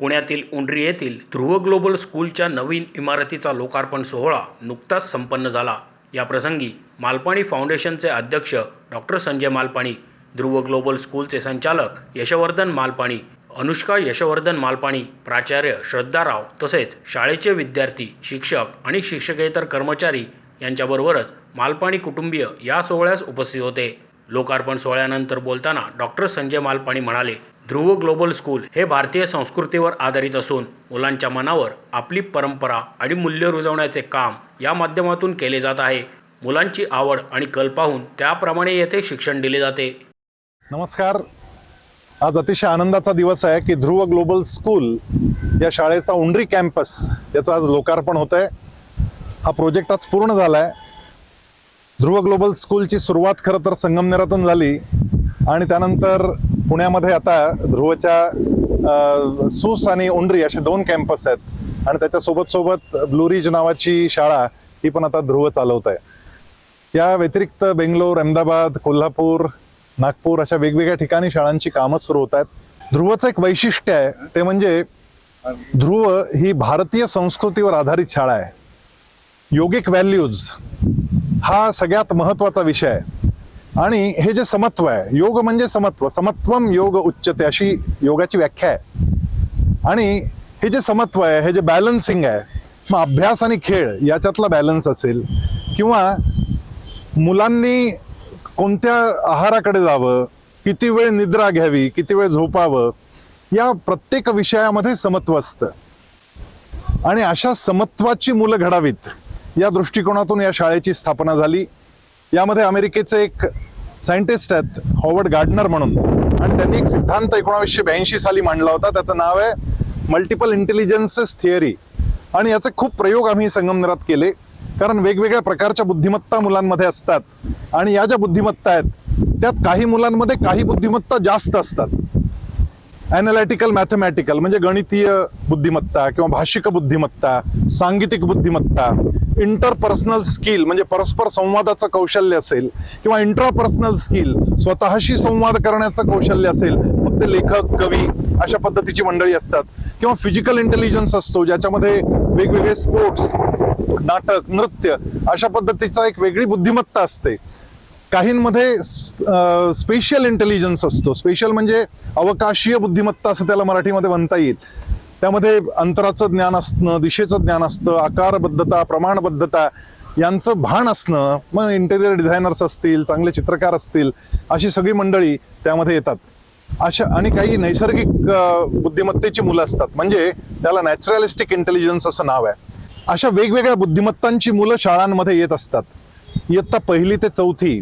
पुण्यातील उंड्री येथील ध्रुव ग्लोबल स्कूलच्या नवीन इमारतीचा लोकार्पण सोहळा नुकताच संपन्न झाला. या प्रसंगी मालपाणी फाउंडेशनचे अध्यक्ष डॉक्टर संजय मालपाणी ध्रुव ग्लोबल स्कूलचे संचालक यशवर्धन मालपाणी अनुष्का यशवर्धन मालपाणी प्राचार्य श्रद्धाराव तसेच शाळेचे विद्यार्थी शिक्षक आणि शिक्षकेतर कर्मचारी यांच्याबरोबरच मालपाणी कुटुंबीय या सोहळ्यास उपस्थित होते. लोकार्पण सोहळ्यानंतर बोलताना डॉक्टर संजय मालपाणी म्हणाले ध्रुव ग्लोबल स्कूल हे भारतीय संस्कृतीवर आधारित असून मुलांच्या मनावर आपली परंपरा आणि मूल्य रुजवण्याचे काम या माध्यमातून केले जात आहे. मुलांची आवड आणि कल पाहून त्याप्रमाणे येथे शिक्षण दिले जाते. नमस्कार. आज अतिशय आनंदाचा दिवस आहे की ध्रुव ग्लोबल स्कूल या शाळेचा उंडरी कॅम्पस याचं आज लोकार्पण होत आहे हा प्रोजेक्ट आज पूर्ण झाला आहे ध्रुव ग्लोबल स्कूलची सुरुवात खरं तर संगमनेरातून झाली आणि त्यानंतर पुण्यामध्ये आता ध्रुवच्या सूस आणि उंड्री असे दोन कॅम्पस आहेत. आणि त्याच्यासोबत सोबत ब्लूरिज नावाची शाळा ही पण आता ध्रुव चालवत आहे या व्यतिरिक्त बेंगलोर अहमदाबाद कोल्हापूर नागपूर अशा वेगवेगळ्या ठिकाणी शाळांची कामं सुरू होत आहेत. ध्रुवचं एक वैशिष्ट्य आहे ते म्हणजे ध्रुव ही भारतीय संस्कृतीवर आधारित शाळा आहे. योगिक व्हॅल्यूज हा सगळ्यात महत्त्वाचा विषय आहे. आणि हे जे समत्व आहे योग म्हणजे समत्व. समत्वम योग उच्चते अशी योगाची व्याख्या आहे. आणि हे जे समत्व आहे हे जे बॅलन्सिंग आहे मग अभ्यास आणि खेळ याच्यातला बॅलन्स असेल किंवा मुलांनी कोणत्या आहाराकडे जावं किती वेळ निद्रा घ्यावी किती वेळ झोपावं या प्रत्येक विषयामध्ये समत्व असतं. आणि अशा समत्वाची मुलं घडावीत या दृष्टिकोनातून या शाळेची स्थापना झाली. यामध्ये अमेरिकेचे एक सायंटिस्ट आहेत हॉवर्ड गार्डनर म्हणून. आणि त्यांनी एक सिद्धांत एकोणावीसशे ब्याऐंशी साली मांडला होता. त्याचं नाव आहे मल्टिपल इंटेलिजन्सेस थिअरी. आणि याचे खूप प्रयोग आम्ही संगमनेरात केले. कारण वेगवेगळ्या प्रकारच्या बुद्धिमत्ता मुलांमध्ये असतात. आणि या ज्या बुद्धिमत्ता आहेत त्यात काही मुलांमध्ये काही बुद्धिमत्ता जास्त असतात. अॅनालिटिकल मॅथमॅटिकल म्हणजे गणितीय बुद्धिमत्ता किंवा भाषिक बुद्धिमत्ता सांगीतिक बुद्धिमत्ता इंटरपर्सनल स्किल म्हणजे परस्पर संवादाचं कौशल्य असेल किंवा इंट्रापर्सनल स्किल स्वतःशी संवाद करण्याचं कौशल्य असेल मग ते लेखक कवी अशा पद्धतीची मंडळी असतात. किंवा फिजिकल इंटेलिजन्स असतो ज्याच्यामध्ये वेगवेगळे स्पोर्ट्स नाटक नृत्य अशा पद्धतीचा एक वेगळी बुद्धिमत्ता असते. काहींमध्ये स्पेशल इंटेलिजन्स असतो. स्पेशल म्हणजे अवकाशीय बुद्धिमत्ता असं त्याला मराठीमध्ये म्हणता येईल. त्यामध्ये अंतराचं ज्ञान असणं दिशेचं ज्ञान असतं आकारबद्धता प्रमाणबद्धता यांचं भान असणं मग इंटेरियर डिझायनर्स असतील चांगले चित्रकार असतील अशी सगळी मंडळी त्यामध्ये येतात. अशा आणि काही नैसर्गिक बुद्धिमत्तेची मुलं असतात. म्हणजे त्याला नॅचरलिस्टिक इंटेलिजन्स असं नाव आहे. अशा वेगवेगळ्या बुद्धिमत्तांची मुलं शाळांमध्ये येत असतात. इयत्ता पहिली ते चौथी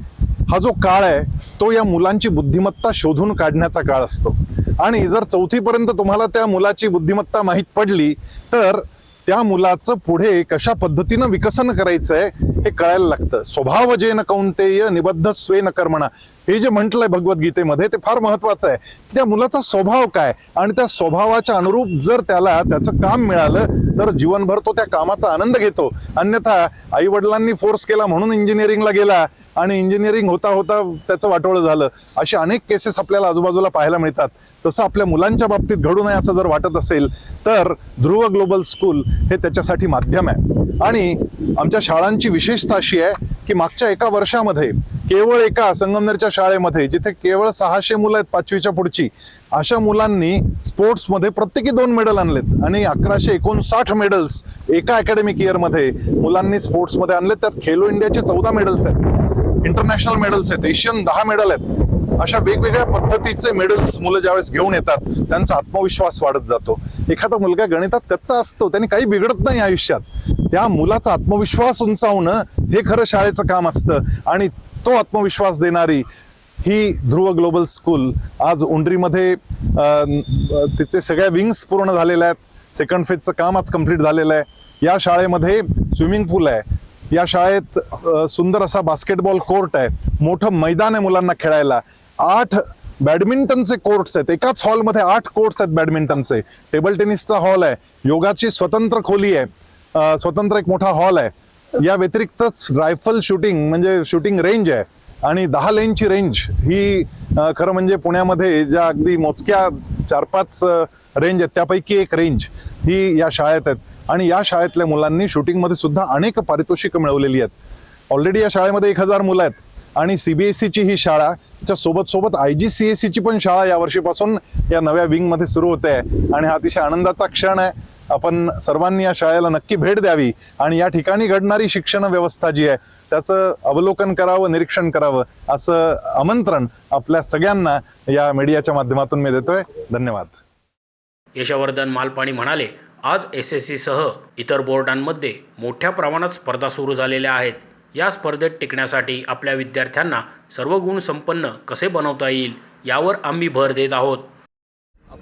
हा जो काळ आहे तो या मुलांची बुद्धिमत्ता शोधून काढण्याचा काळ असतो. आणि जर चौथीपर्यंत तुम्हाला त्या मुलाची बुद्धिमत्ता माहीत पडली तर त्या मुलाचं पुढे कशा पद्धतीनं विकसन करायचंय हे कळायला लागतं. स्वभाव जे न कौंतेय निबद्ध स्वे न कर्मणा. हे जे म्हटलंय भगवद्गीतेमध्ये ते फार महत्वाचं आहे. त्या मुलाचा स्वभाव काय? आणि त्या स्वभावाच्या अनुरूप जर त्याला त्याचं काम मिळालं तर जीवनभर तो त्या कामाचा आनंद घेतो. अन्यथा आई वडिलांनी फोर्स केला म्हणून इंजिनिअरिंगला गेला आणि इंजिनिअरिंग होता होता त्याचं वाटोळं झालं. असे अनेक केसेस आपल्याला आजूबाजूला पाहायला मिळतात. तसं आपल्या मुलांच्या बाबतीत घडू नये असं जर वाटत असेल तर ध्रुव ग्लोबल स्कूल हे त्याच्यासाठी माध्यम आहे. आणि आमच्या शाळांची विशेषता अशी आहे की मागच्या एका वर्षामध्ये केवळ एका संगमनेरच्या शाळेमध्ये जिथे केवळ सहाशे मुलं आहेत पाचवीच्या पुढची अशा मुलांनी स्पोर्ट्समध्ये प्रत्येकी दोन मेडल आणलेत आणि अकराशे एकोणसाठ मेडल्स एका अकॅडमिक इयरमध्ये मुलांनी स्पोर्ट्समध्ये आणले त्यात खेलो इंडियाचे चौदा मेडल्स आहेत इंटरनॅशनल मेडल्स आहेत एशियन दहा मेडल आहेत. अशा वेगवेगळ्या पद्धतीचे मेडल्स मुलं ज्यावेळेस घेऊन येतात त्यांचा आत्मविश्वास वाढत जातो. एखादा मुलगा गणितात कच्चा असतो त्याने काही बिघडत नाही आयुष्यात. त्या मुलाचा आत्मविश्वास उंचावणं हे खरं शाळेचं काम असतं आणि तो आत्मविश्वास देणारी ही ध्रुव ग्लोबल स्कूल आज उंडरीमध्ये तिचे सगळ्या विंग्स पूर्ण झालेल्या आहेत. सेकंड फेजचं काम आज कंप्लीट झालेलं आहे. या शाळेमध्ये स्विमिंग पूल आहे. या शाळेत सुंदर असा बास्केटबॉल कोर्ट आहे. मोठं मैदान आहे मुलांना खेळायला. आठ बॅडमिंटनचे कोर्ट्स आहेत. एकाच हॉलमध्ये आठ कोर्ट्स आहेत बॅडमिंटनचे टेबल टेनिसचा हॉल आहे. योगाची स्वतंत्र खोली आहे. स्वतंत्र एक मोठा हॉल आहे. या व्यतिरिक्तच रायफल शूटिंग म्हणजे शूटिंग रेंज आहे आणि दहा लेनची रेंज ही खरं म्हणजे पुण्यामध्ये ज्या अगदी मोजक्या चार पाच रेंज आहेत त्यापैकी एक रेंज ही या शाळेत आहेत. आणि या शाळेतल्या मुलांनी शूटिंगमध्ये सुद्धा अनेक पारितोषिकं मिळवलेली आहेत. ऑलरेडी या शाळेमध्ये एक हजार मुलं आहेत. आणि सीबीएसईची ही शाळा च्या सोबत सोबत आय जी सी एस सीची पण शाळा या वर्षीपासून या नव्या विंगमध्ये सुरू होते. आहे आणि हा अतिशय आनंदाचा क्षण आहे. आपण सर्वांनी या शाळेला नक्की भेट द्यावी आणि या ठिकाणी घडणारी शिक्षण व्यवस्था जी आहे त्याचं अवलोकन करावं निरीक्षण करावं असं आमंत्रण आपल्या सगळ्यांना या मीडियाच्या माध्यमातून मी देतोय. धन्यवाद. यशवर्धन मालपाणी म्हणाले आज एस एस सीसह इतर बोर्डांमध्ये मोठ्या प्रमाणात स्पर्धा सुरू झालेल्या आहेत. या स्पर्धेत टिकण्यासाठी आपल्या विद्यार्थ्यांना सर्व गुण संपन्न कसे बनवता येईल यावर आम्ही भर देत आहोत.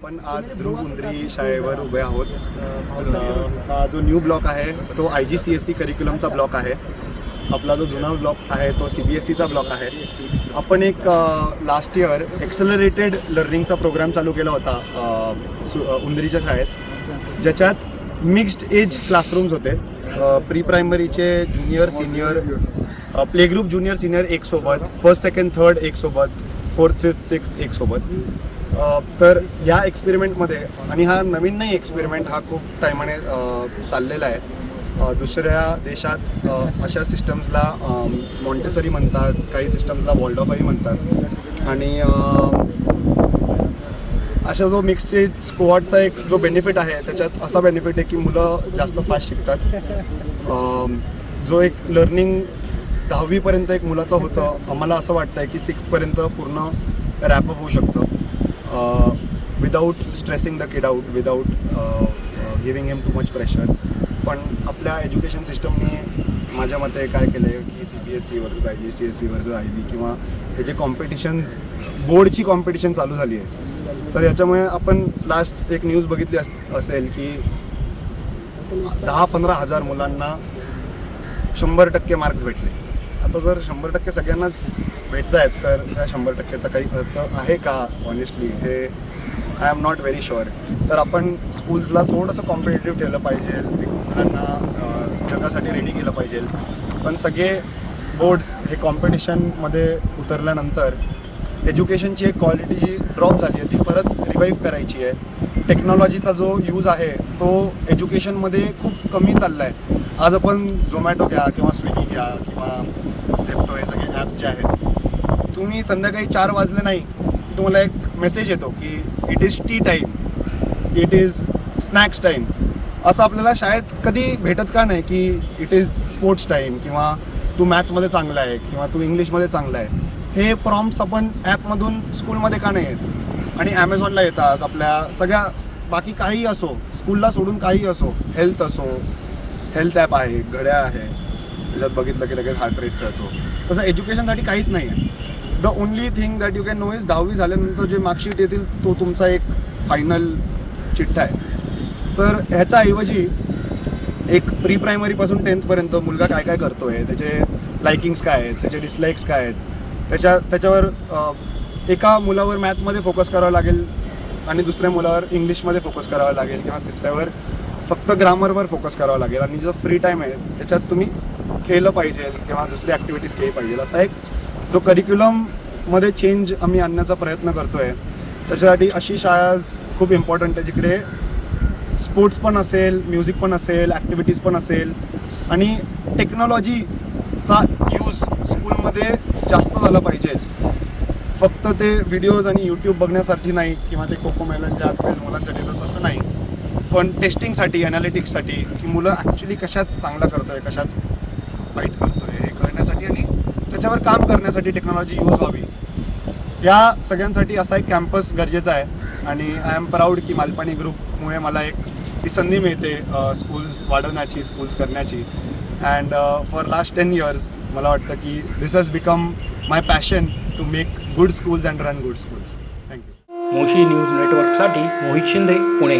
आपण आज ध्रुव उंद्री शाळेवर उभे आहोत. हा जो न्यू ब्लॉक आहे तो I G C S E करिक्युलमचा block आहे. आपला जो जुना ब्लॉक आहे तो सी बी एस सीचा ब्लॉक आहे. आपण एक लास्ट इयर एक्सलरेटेड लर्निंगचा प्रोग्राम चालू केला होता उंदरीच्या सु- शाळेत. ज्याच्यात मिक्स्ड एज क्लासरूम्स होते. Pre प्रायमरीचे junior senior play group junior senior एकसोबत फर्स्ट सेकंड थर्ड एकसोबत फोर्थ फिफ्थ सिक्स एकसोबत तर या एक्सपेरिमेंटमध्ये आणि हा नवीन नाही एक्सपेरिमेंट हा खूप टायमाने चाललेला आहे. दुसऱ्या देशात अशा सिस्टम्सला मॉन्टेसरी म्हणतात काही सिस्टम्सला वॉल्डॉफाई म्हणतात. आणि अशा जो मिक्स्ड स्क्वॉडचा एक जो बेनिफिट आहे त्याच्यात असा बेनिफिट आहे की मुलं जास्त फास्ट शिकतात. जो एक लर्निंग दहावीपर्यंत एक मुलाचं होतं आम्हाला असं वाटतं आहे की सिक्स्थपर्यंत पूर्ण रॅपअप होऊ शकतं. Without stressing the kid out without giving him too much pressure पण आपल्या एज्युकेशन सिस्टमनी माझ्या मते काय केलं आहे की C B S E versus I G C S E versus I B किंवा हे जे कॉम्पिटिशन्स बोर्डची कॉम्पिटिशन चालू झाली आहे. तर याच्यामुळे आपण लास्ट एक न्यूज बघितली अस असेल की दहा पंधरा हजार मुलांना शंभर टक्के मार्क्स भेटले. आता जर शंभर टक्के सगळ्यांनाच भेटत आहेत तर त्या शंभर टक्क्याचा काही अर्थ आहे का ऑनेस्टली हे I am not very sure तर आपण स्कूल्सला थोडंसं कॉम्पिटेटिव्ह ठेवलं पाहिजे मुलांना जगासाठी रेडी केलं पाहिजे. पण सगळे बोर्ड्स हे कॉम्पिटिशनमध्ये उतरल्यानंतर एज्युकेशनची एक क्वालिटी जी ड्रॉप झाली आहे ती परत रिवाईव्ह करायची आहे. टेक्नॉलॉजीचा जो यूज आहे तो एज्युकेशनमध्ये खूप कमी चालला आहे आज आपण झोमॅटो घ्या किंवा स्विगी घ्या किंवा झेप्टो हे सगळे ॲप जे आहेत. तुम्ही संध्याकाळी चार वाजले नाही तुम्हाला एक मेसेज येतो की it is tea time it is snacks time असं आपल्याला शाळेत कधी भेटत का नाही की इट इज स्पोर्ट्स टाईम किंवा तू मॅथ्समध्ये चांगला आहे किंवा तू इंग्लिशमध्ये चांगला आहे. हे प्रॉम्प्ट्स आपण ॲपमधून स्कूलमध्ये का नाही येत? आणि ॲमेझॉनला येतात आपल्या सगळ्या बाकी काही असो स्कूलला सोडून काही असो हेल्थ असो हेल्थ ॲप आहे घड्या आहे. त्याच्यात बघितलं की लगेच हार्ट रेट कळतो. तसं एज्युकेशनसाठी काहीच नाही आहे the only thing that you can know is दहावी झाल्यानंतर जे मार्कशीट येतील तो तुमचा एक फायनल चिठ्ठा आहे. तर ह्याच्याऐवजी एक प्री प्रायमरीपासून टेन्थपर्यंत मुलगा काय काय करतो आहे त्याचे लायकिंग्स काय आहेत त्याचे डिसलाईक्स काय आहेत त्याच्या त्याच्यावर एका मुलावर मॅथमध्ये फोकस करावं लागेल आणि दुसऱ्या मुलावर इंग्लिशमध्ये फोकस करावा लागेल किंवा तिसऱ्यावर फक्त ग्रामरवर फोकस करावा लागेल. आणि जो फ्री टाईम आहे त्याच्यात तुम्ही केलं पाहिजे किंवा दुसरी ॲक्टिव्हिटीज केली पाहिजे. असा एक जो करिक्युलममध्ये चेंज आम्ही आणण्याचा प्रयत्न करतो आहे त्याच्यासाठी अशी शाळा खूप इम्पॉर्टंट आहे जिकडे स्पोर्ट्स पण असेल म्युझिक पण असेल ॲक्टिव्हिटीज पण असेल. आणि टेक्नॉलॉजीचा यूज स्कूलमध्ये जास्त झाला पाहिजे. फक्त ते व्हिडिओज आणि यूट्यूब बघण्यासाठी नाही किंवा ते कोको मेलन जे आजकाल मुलांसाठी तर तसं नाही. पण टेस्टिंगसाठी अनालिटिक्ससाठी की मुलं ॲक्च्युली कशात चांगला करतोय कशात फाईट करतो आहे हे करण्यासाठी आणि त्याच्यावर काम करण्यासाठी टेक्नॉलॉजी यूज व्हावी. या सगळ्यांसाठी असा एक कॅम्पस गरजेचा आहे आणि आय एम प्राऊड की मालपाणी ग्रुपमुळे मला एक ही संधी मिळते स्कूल्स वाढवण्याची स्कूल्स करण्याची. And for last ten years मला वाटतं की this has become my passion to make good schools and run good schools thank you Moshi news नेटवर्कसाठी मोहित शिंदे पुणे.